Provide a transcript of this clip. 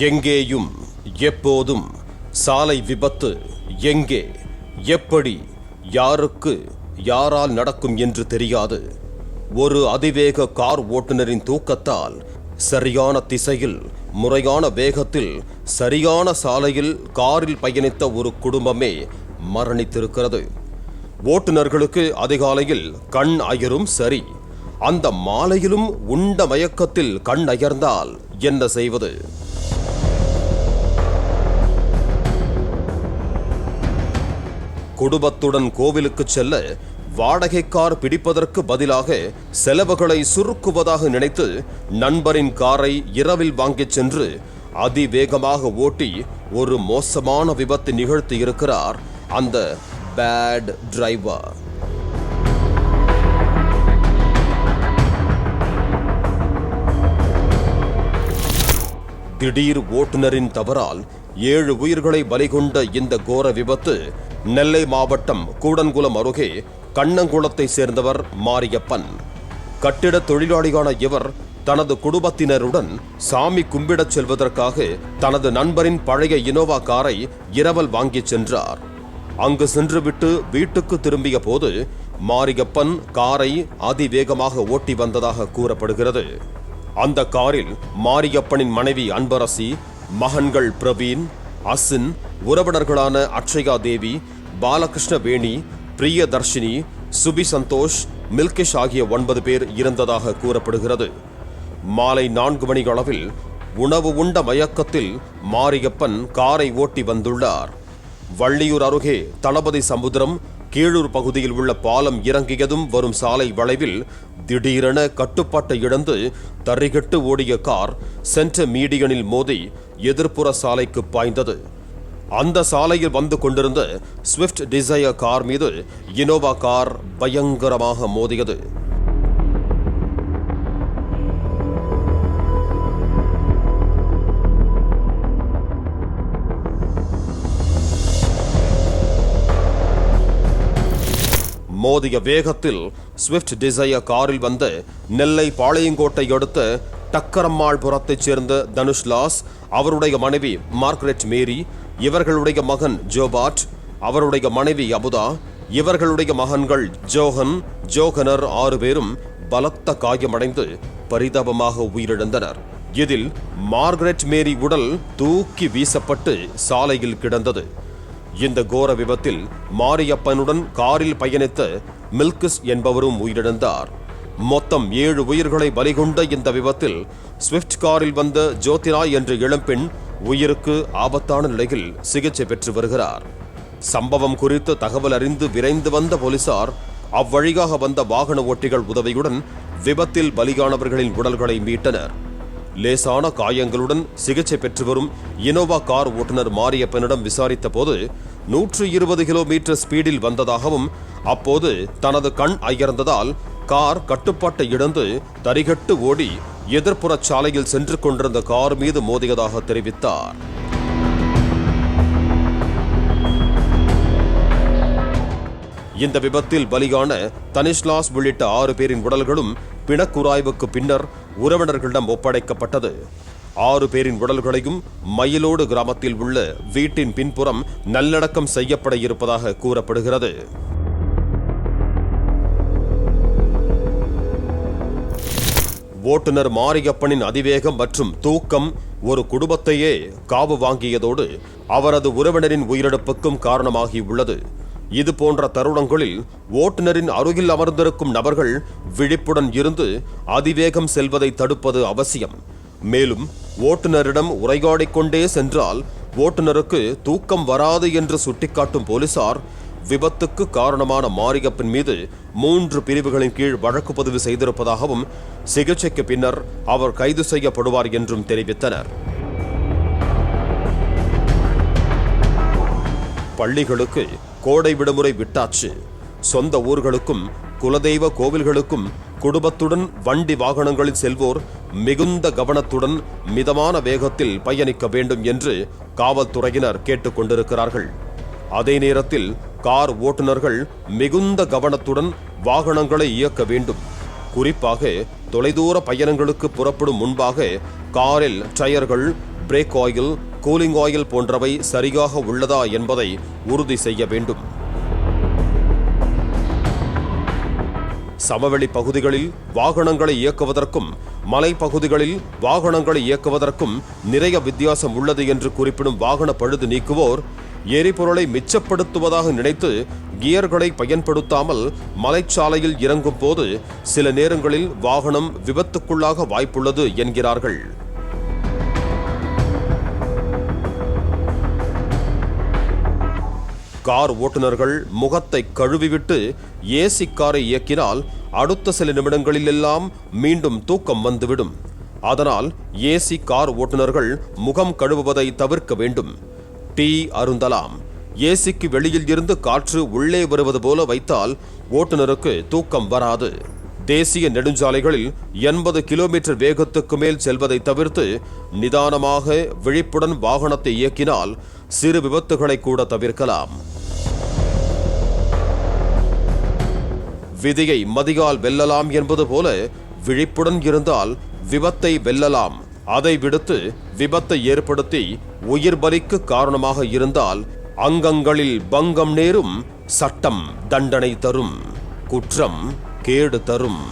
எங்கேயும் எப்போதும் சாலை விபத்து எங்கே எப்படி யாருக்கு யாரால் நடக்கும் என்று தெரியாது. ஒரு அதிவேக கார் ஓட்டுநரின் தூக்கத்தால் சரியான திசையில் முறையான வேகத்தில் சரியான சாலையில் காரில் பயணித்த ஒரு குடும்பமே மரணித்திருக்கிறது. ஓட்டுநர்களுக்கு அதிகாலையில் கண் அயரும் சரி. அந்த மாலையிலும் உண்ட மயக்கத்தில் கண் அயர்ந்தால் என்ன செய்வது? குடும்பத்துடன் கோவிலுக்கு செல்ல வாடகை கார் பிடிப்பதற்கு பதிலாக செலவுகளை சுருக்குவதாக நினைத்து நண்பரின் காரை இரவில் வாங்கிச் சென்று அதிவேகமாக ஓட்டி ஒரு மோசமான விபத்து நிகழ்த்தி இருக்கிறார் அந்த பேட் டிரைவர். திடீர் ஓட்டுநரின் தவறால் ஏழு உயிர்களை பலிகொண்ட இந்த கோர விபத்து நெல்லை மாவட்டம் கூடன்குளம் அருகே கண்ணங்குளத்தை சேர்ந்தவர் மாரியப்பன். கட்டிட தொழிலாளியான இவர் தனது குடும்பத்தினருடன் சாமி கும்பிடச் செல்வதற்காக தனது நண்பரின் பழைய இனோவா காரை இரவல் வாங்கிச் சென்றார். அங்கு சென்றுவிட்டு வீட்டுக்கு திரும்பிய போது மாரியப்பன் காரை அதிவேகமாக ஓட்டி வந்ததாக கூறப்படுகிறது. அந்த காரில் மாரியப்பனின் மனைவி அன்பரசி மகன்கள் பிரவீன் அசின் உறவினர்களான அக்ஷயா தேவி பாலகிருஷ்ண வேணி பிரியதர்ஷினி சுபி சந்தோஷ் மில்கிஷ் ஆகிய ஒன்பது பேர் இருந்ததாக கூறப்படுகிறது. மாலை நான்கு மணி அளவில் உணவு உண்ட மயக்கத்தில் மாரியப்பன் காரை ஓட்டி வந்துள்ளார். வள்ளியூர் அருகே தளபதி சமுத்திரம் கீழூர் பகுதியில் உள்ள பாலம் இறங்கியதும் வரும் சாலை வளைவில் திடீரென கட்டுப்பாட்டை இழந்து தறிகட்டு ஓடிய கார் சென்ட் மீடியனில் மோதி எதிர்ப்புற சாலைக்கு பாய்ந்தது. அந்த சாலையில் வந்து கொண்டிருந்த ஸ்விஃப்ட் டிசையர் கார் மீது இனோவா கார் பயங்கரமாக மோதியது. மோதிய வேகத்தில் ஸ்விஃப்ட் டிசையர் காரில் வந்த நெல்லை பாளையங்கோட்டை அடுத்த டக்கரம்மாள் புறத்தைச் சேர்ந்த தனுஷ் லாஸ் அவருடைய மனைவி மார்கரெட் மேரி இவர்களுடைய மகன் ஜோபாட் அவருடைய மனைவி அபுதா இவர்களுடைய மகன்கள் ஜோஹன் ஜோகனர் ஆறு பேரும் பலத்த காயமடைந்து பரிதாபமாக உயிரிழந்தனர். இதில் மார்கரெட் மேரி உடல் தூக்கி வீசப்பட்டு சாலையில் கிடந்தது. இந்த கோர விபத்தில் மாரியப்பனுடன் காரில் பயணித்த மில்கிஸ் என்பவரும் உயிரிழந்தார். மொத்தம் ஏழு உயிர்களை பலிகொண்ட இந்த விபத்தில் ஸ்விஃப்ட் காரில் வந்த ஜோதிரா என்ற இளம்பெண் உயிருக்கு ஆபத்தான நிலையில் சிகிச்சை பெற்று வருகிறார். சம்பவம் குறித்து தகவல் அறிந்து விரைந்து வந்த போலீசார் அவ்வழியாக வந்த வாகன ஓட்டிகள் உதவியுடன் விபத்தில் பலியானவர்களின் உடல்களை மீட்டனர். லேசான காயங்களுடன் சிகிச்சை பெற்று வரும் இனோவா கார் ஓட்டுநர் மாரியப்பனிடம் விசாரித்த போது நூற்று இருபது கிலோமீட்டர் ஸ்பீடில் வந்ததாகவும் அப்போது தனது கண் அயர்ந்ததால் கார் கட்டுப்பாட்டை இழந்து தரிகட்டு ஓடி எதிர்ப்புற சாலையில் சென்று கொண்டிருந்த கார் மீது மோதியதாக தெரிவித்தார். இந்த விபத்தில் பலியான தனிஷ்லாஸ் உள்ளிட்ட ஆறு பேரின் உடல்களும் பிணக்குராய்வுக்கு பின்னர் உறவினர்களிடம் ஒப்படைக்கப்பட்டது. ஆறு பேரின் உடல்களையும் மயிலோடு கிராமத்தில் உள்ள வீட்டின் பின்புறம் நல்லடக்கம் செய்யப்பட இருப்பதாக கூறப்படுகிறது. ஓட்டுநர் மாரியப்பனின் அதிவேகம் மற்றும் தூக்கம் ஒரு குடும்பத்தையே காவு வாங்கியதோடு அவரது உறவினரின் உயிரிழப்புக்கும் காரணமாகியுள்ளது இது போன்ற தருணங்களில் ஓட்டுநரின் அருகில் அமர்ந்திருக்கும் நபர்கள் விழிப்புடன் இருந்து அதிவேகம் செல்வதை தடுப்பது அவசியம். மேலும் ஓட்டுநரிடம் உரையாடிக்கொண்டே சென்றால் ஓட்டுநருக்கு தூக்கம் வராது என்று சுட்டிக்காட்டும் போலீசார் விபத்துக்கு காரணமான மாரியப்பன் மீது மூன்று பிரிவுகளின் கீழ் வழக்கு பதிவு செய்திருப்பதாகவும் சிகிச்சைக்கு பின்னர் அவர் கைது செய்யப்படுவார் என்றும் தெரிவித்தனர். பள்ளிகளுக்கு கோடை விடுமுறை விட்டாச்சு. சொந்த ஊர்களுக்கும் குலதெய்வ கோவில்களுக்கும் குடும்பத்துடன் வண்டி வாகனங்களில் செல்வோர் மிகுந்த கவனத்துடன் மிதமான வேகத்தில் பயணிக்க வேண்டும் என்று காவல்துறையினர் கேட்டுக்கொண்டிருக்கிறார்கள். அதே நேரத்தில் கார் ஓட்டுநர்கள் மிகுந்த கவனத்துடன் வாகனங்களை இயக்க வேண்டும். குறிப்பாக தொலைதூர பயணங்களுக்கு புறப்படும் முன்பாக காரில் டயர்கள் பிரேக் ஆயில் கூலிங் ஆயில் போன்றவை சரியாக உள்ளதா என்பதை உறுதி செய்ய வேண்டும். சமவெளி பகுதிகளில் வாகனங்களை இயக்குவதற்கும் மலைப்பகுதிகளில் வாகனங்களை இயக்குவதற்கும் நிறைய வித்தியாசம் உள்ளது என்று குறிப்பிடும் வாகன பழுது நீக்குவோர் எரிபொருளை மிச்சப்படுத்துவதாக நினைத்து கியர்களை பயன்படுத்தாமல் மலைச்சாலையில் இறங்கும் போது சில நேரங்களில் வாகனம் விபத்துக்குள்ளாக வாய்ப்புள்ளது என்கிறார்கள். கார் ஓட்டுநர்கள் முகத்தை கழுவிவிட்டு ஏசி காரை இயக்கினால் அடுத்த சில நிமிடங்களிலெல்லாம் மீண்டும் தூக்கம் வந்துவிடும். அதனால் ஏசி கார் ஓட்டுநர்கள் முகம் கழுவுவதை தவிர்க்க வேண்டும். டீ அருந்தலாம். ஏசிக்கு வெளியில் இருந்து காற்று உள்ளே வருவது போல வைத்தால் ஓட்டுநருக்கு தூக்கம் வராது. தேசிய நெடுஞ்சாலைகளில் எண்பது கிலோமீட்டர் வேகத்துக்கு மேல் செல்வதை தவிர்த்து நிதானமாக விழிப்புடன் வாகனத்தை இயக்கினால் சிறு விபத்துகளை கூட தவிர்க்கலாம். விதியை மதியால் வெல்லலாம் என்பது போல விழிப்புடன் இருந்தால் விபத்தை வெல்லலாம். அதை விடுத்து விபத்தை ஏற்படுத்தி உயிர் பலிக்கு காரணமாக இருந்தால் அங்கங்களில் பங்கம் நேரும் சட்டம் தண்டனை தரும் குற்றம் கேடு தரும்.